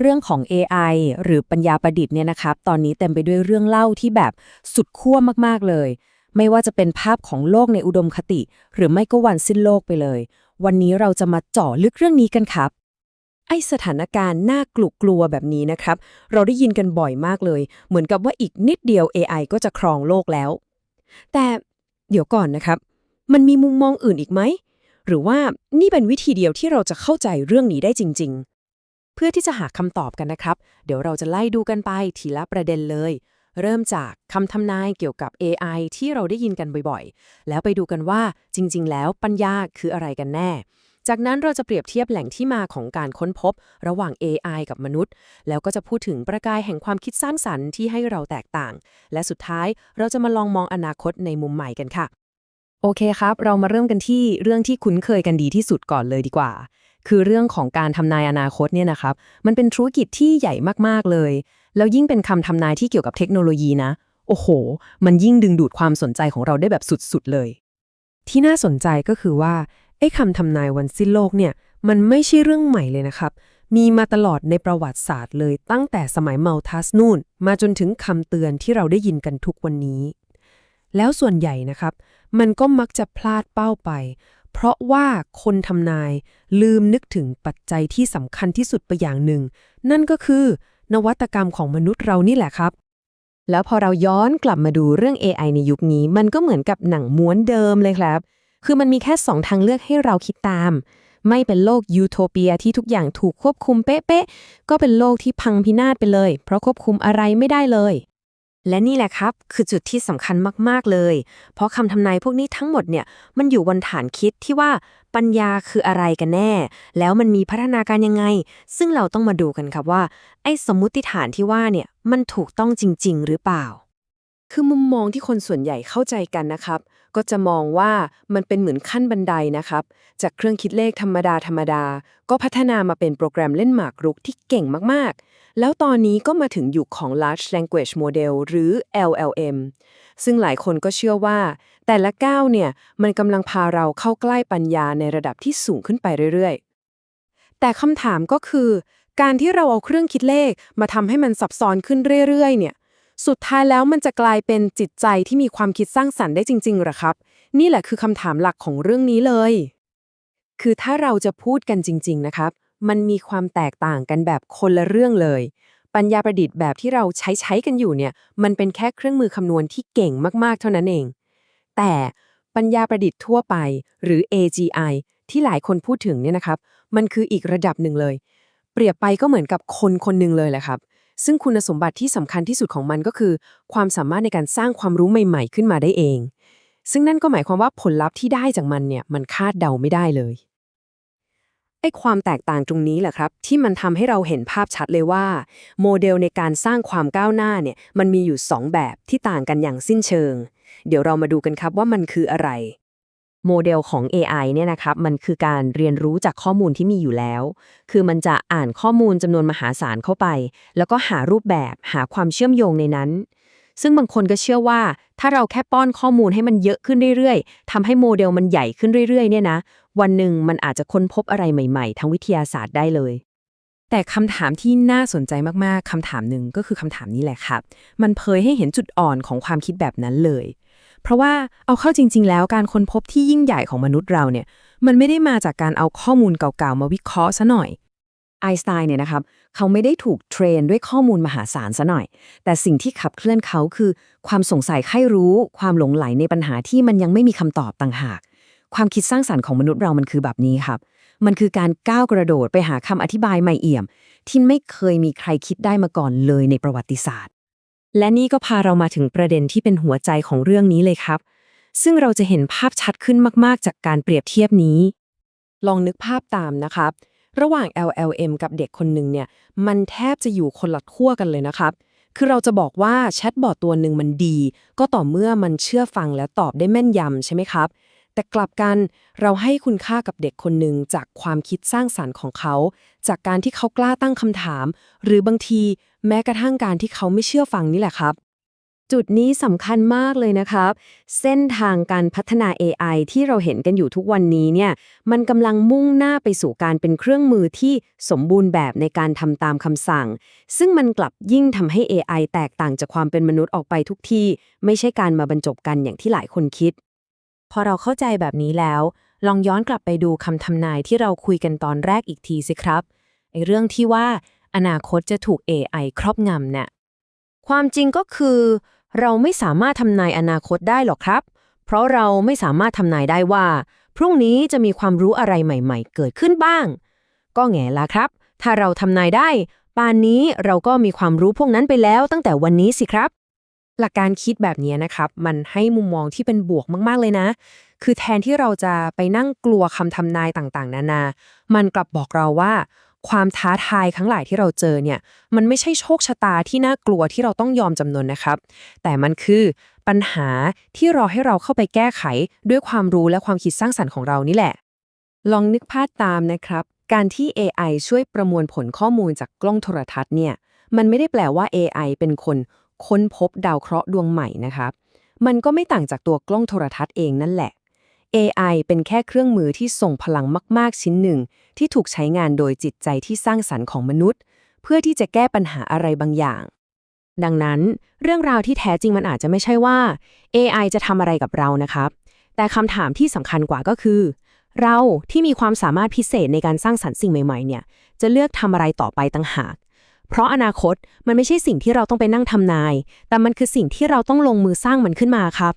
เรื่องของ AI หรือปัญญาประดิษฐ์เนี่ยนะครับ ตอนนี้เต็มไปด้วยเรื่องเล่าที่แบบสุดขั้วมากๆเลย ไม่ว่าจะเป็นภาพของโลกในอุดมคติ หรือไม่ก็วันสิ้นโลกไปเลย วันนี้เราจะมาเจาะลึกเรื่องนี้กันครับ ไอสถานการณ์น่ากลัวกลัวแบบนี้นะครับ เราได้ยินกันบ่อยมากเลย เหมือนกับว่าอีกนิดเดียว AI ก็จะครองโลกแล้ว แต่เดี๋ยวก่อนนะครับ มันมีมุมมองอื่นอีกไหมหรือว่านี่เป็นวิธีเดียวที่เราจะเข้าใจเรื่องนี้ได้จริง เพื่อที่จะหาคำตอบกันนะครับ เดี๋ยวเราจะไล่ดูกันไปทีละประเด็นเลย เริ่มจากคำทำนายเกี่ยวกับ AI ที่เราได้ยินกันบ่อยๆ แล้วไปดูกันว่าจริง ๆ แล้วปัญญาคืออะไรกันแน่ จากนั้นเราจะเปรียบเทียบแหล่งที่มาของการค้นพบ ระหว่าง AI กับมนุษย์ แล้วก็จะพูดถึงประกายแห่งความคิดสร้างสรรค์ที่ให้เราแตกต่าง และสุดท้ายเราจะมาลองมองอนาคตในมุมใหม่กันค่ะ โอเคครับ เรามาเริ่มกันที่เรื่องที่คุ้นเคยกันดีที่สุดก่อนเลยดีกว่า คือเรื่องของการทำนายอนาคตเนี่ยนะครับ มันเป็นธุรกิจที่ใหญ่มากๆเลย แล้วยิ่งเป็นคำทำนายที่เกี่ยวกับเทคโนโลยีนะ โอ้โห มันยิ่งดึงดูดความสนใจของเราได้แบบสุดๆเลย ที่น่าสนใจก็คือว่าไอ้คำทำนายวันสิ้นโลกเนี่ย มันไม่ใช่เรื่องใหม่เลยนะครับ มีมาตลอดในประวัติศาสตร์เลย ตั้งแต่สมัยเมาทัสนู่น มาจนถึงคำเตือนที่เราได้ยินกันทุกวันนี้ แล้วส่วนใหญ่นะครับ มันก็มักจะพลาดเป้าไป เพราะว่าคนทำนายลืมนึกถึงปัจจัยที่สำคัญที่สุดไปอย่างหนึ่ง นั่นก็คือนวัตกรรมของมนุษย์เรานี่แหละครับ แล้วพอเราย้อนกลับมาดูเรื่อง AI ในยุคนี้ มันก็เหมือนกับหนังม้วนเดิมเลยครับ คือมันมีแค่สองทางเลือกให้เราคิดตาม ไม่เป็นโลกยูโทเปียที่ทุกอย่างถูกควบคุมเป๊ะๆ ก็เป็นโลกที่พังพินาศไปเลย เพราะควบคุมอะไรไม่ได้เลย และนี่แหละครับ คือจุดที่สำคัญมาก ๆ เลย เพราะคำทำนายพวกนี้ทั้งหมดเนี่ย มันอยู่บนฐานคิดที่ว่าปัญญาคืออะไรกันแน่ แล้วมันมีพัฒนาการยังไง ซึ่งเราต้องมาดูกันครับว่า ไอ้สมมุติฐานที่ว่าเนี่ย มันถูกต้องจริง ๆ หรือเปล่า มองที่คนส่วนใหญ่เข้าใจกันนะครับ ก็จะมองว่ามันเป็นเหมือนขั้นบันไดนะครับ จากเครื่องคิดเลขธรรมดาธรรมดา ก็พัฒนามาเป็นโปรแกรมเล่นหมากรุกที่เก่งมากๆ แล้วตอนนี้ก็มาถึงยุคของ large language model หรือ LLM ซึ่งหลายคนก็เชื่อว่า แต่ละก้าวเนี่ยมันกำลังพาเราเข้าใกล้ปัญญาในระดับที่สูงขึ้นไปเรื่อยๆ แต่คำถามก็คือ การที่เราเอาเครื่องคิดเลขมาทำให้มันซับซ้อนขึ้นเรื่อยๆ เนี่ย สุดท้ายแล้วมันจะกลายเป็นจิตใจที่มีความคิดสร้างสรรค์ได้จริงๆหรอครับ นี่แหละคือคำถามหลักของเรื่องนี้เลย คือถ้าเราจะพูดกันจริง ๆ นะครับ มันมีความแตกต่างกันแบบคนละเรื่องเลย ปัญญาประดิษฐ์แบบที่เราใช้ใช้กันอยู่เนี่ย มันเป็นแค่เครื่องมือคำนวณที่เก่งมากๆ เท่านั้นเอง แต่ปัญญาประดิษฐ์ทั่วไป หรือ AGI ที่หลายคนพูดถึงเนี่ยนะครับ มันคืออีกระดับหนึ่งเลย เปรียบไปก็เหมือนกับคนคนหนึ่งเลยแหละครับ ซึ่งคุณสมบัติที่สำคัญที่สุดของมันก็คือ ความสามารถในการสร้างความรู้ใหม่ ๆ ขึ้นมาได้เอง ซึ่งนั่นก็หมายความว่าผลลัพธ์ที่ได้จากมันเนี่ยมันคาดเดาไม่ได้เลยไอ้ความแตกต่างตรงนี้แหละครับ ที่มันทำให้เราเห็นภาพชัดเลยว่า โมเดลในการสร้างความก้าวหน้าเนี่ยมันมีอยู่ 2 แบบที่ต่างกันอย่างสิ้นเชิง เดี๋ยวเรามาดูกันครับว่ามันคืออะไร โมเดลของ AI เนี่ยนะครับมันคือการเรียนรู้จากข้อมูลที่มีอยู่แล้ว คือมันจะอ่านข้อมูลจำนวนมหาศาลเข้าไป แล้วก็หารูปแบบหาความเชื่อมโยงในนั้น ซึ่งบางคนก็เชื่อว่า ถ้าเราแค่ป้อนข้อมูลให้มันเยอะขึ้นเรื่อยๆทำให้โมเดลมันใหญ่ขึ้นเรื่อยๆเนี่ยนะวันหนึ่งมันอาจจะค้นพบอะไรใหม่ๆ ทางวิทยาศาสตร์ได้เลย แต่คำถามที่น่าสนใจมากๆคำถามหนึ่งก็คือคำถามนี้แหละครับ มันเผยให้เห็นจุดอ่อนของความคิดแบบนั้นเลย เพราะว่าเอาเข้าจริง ๆ แล้วการค้นพบที่ยิ่งใหญ่ของมนุษย์เราเนี่ย มันไม่ได้มาจากการเอาข้อมูลเก่าๆ มาวิเคราะห์ซะหน่อย ไอน์สไตน์เนี่ยนะครับ เขาไม่ได้ถูกเทรนด้วยข้อมูลมหาศาลซะหน่อย แต่สิ่งที่ขับเคลื่อนเขาคือ ความสงสัยใคร่รู้ ความหลงไหลในปัญหาที่มันยังไม่มีคำตอบต่างหาก ความคิดสร้างสรรค์ของมนุษย์เรามันคือแบบนี้ครับ มันคือการก้าวกระโดดไปหาคำอธิบายใหม่เอี่ยม ที่ไม่เคยมีใครคิดได้มาก่อนเลยในประวัติศาสตร์ และนี่ก็พาเรามาถึงประเด็นที่เป็นหัวใจของเรื่องนี้เลยครับ ซึ่งเราจะเห็นภาพชัดขึ้นมากๆ จากการเปรียบเทียบนี้ ลองนึกภาพตามนะครับ ระหว่าง LLM กับเด็กคนหนึ่งเนี่ย มันแทบจะอยู่คนละขั้วกันเลยนะครับ คือเราจะบอกว่าแชทบอทตัวหนึ่งมันดี ก็ต่อเมื่อมันเชื่อฟังและตอบได้แม่นยำใช่ไหมครับ แต่กลับกันเราให้คุณค่ากับเด็กคนหนึ่งจากความคิดสร้างสารรค์ของเขา จากการที่เขากล้าตั้งคำถาม หรือบางทีแม้กระทั่งการที่เขาไม่เชื่อฟังนี่แหละครับ จุดนี้สำคัญมากเลยนะครับ เส้นทางการพัฒนา AI ที่เราเห็นกันอยู่ทุกวันนี้เนี่ยมันกำลังมุ่งหน้าไปสู่การเป็นเครื่องมือที่สมบูรณ์แบบในการทำตามคำสั่ง ซึ่งมันกลับยิ่งทำให้ AI แตกต่างจากความเป็นมนุษย์ออกไปทุกที่ ไม่ใช่การมาบรรจบกันอย่างที่หลายคนคิด อเราเข้าใจแบบนี้แล้ว ลองย้อนกลับไปดูคำทำนายที่เราคุยกันตอนแรกอีกทีสิครับไอเรื่องที่ว่า อนาคตจะถูก AI ครอบงำเนี่ยความจริงก็คือ เราไม่สามารถทำนายอนาคตได้หรอกครับ เพราะเราไม่สามารถทำนายได้ว่า พรุ่งนี้จะมีความรู้อะไรใหม่ ๆ เกิดขึ้นบ้าง ก็แง่ละครับ ถ้าเราทำนายได้ ป่านนี้เราก็มีความรู้พวกนั้นไปแล้วตั้งแต่วันนี้สิครับ หลักการคิดแบบนี้นะครับ มันให้มุมมองที่เป็นบวกมาก ๆ เลยนะ คือแทนที่เราจะไปนั่งกลัวคำทำนายต่างๆ นานา มันกลับบอกเราว่า ความท้าทายทั้งหลายที่เราเจอเนี่ย มันไม่ใช่โชคชะตาที่น่ากลัวที่เราต้องยอมจำนนนะครับ แต่มันคือปัญหาที่รอให้เราเข้าไปแก้ไขด้วยความรู้และความคิดสร้างสรรค์ของเรานี่แหละ ลองนึกภาพตามนะครับ การที่ AI ช่วยประมวลผลข้อมูลจากกล้องโทรทัศน์เนี่ย มันไม่ได้แปลว่า AI เป็นคน ค้นพบดาวเคราะห์ดวงใหม่นะครับมันก็ไม่ต่างจากตัวกล้องโทรทัศน์เองนั่นแหละ AI เป็นแค่เครื่องมือที่ส่งพลังมาก ๆ ชิ้นหนึ่ง ที่ถูกใช้งานโดยจิตใจที่สร้างสรรค์ของมนุษย์ เพื่อที่จะแก้ปัญหาอะไรบางอย่าง ดังนั้น เรื่องราวที่แท้จริงมันอาจจะไม่ใช่ว่า AI จะทำอะไรกับเรานะครับ แต่คำถามที่สำคัญกว่าก็คือ เราที่มีความสามารถพิเศษในการสร้างสรรค์สิ่งใหม่ ๆ เนี่ย จะเลือกทำอะไรต่อไปต่างหาก เพราะอนาคตมันไม่ใช่สิ่งที่เราต้องไปนั่งทำนาย แต่มันคือสิ่งที่เราต้องลงมือสร้างมันขึ้นมาครับ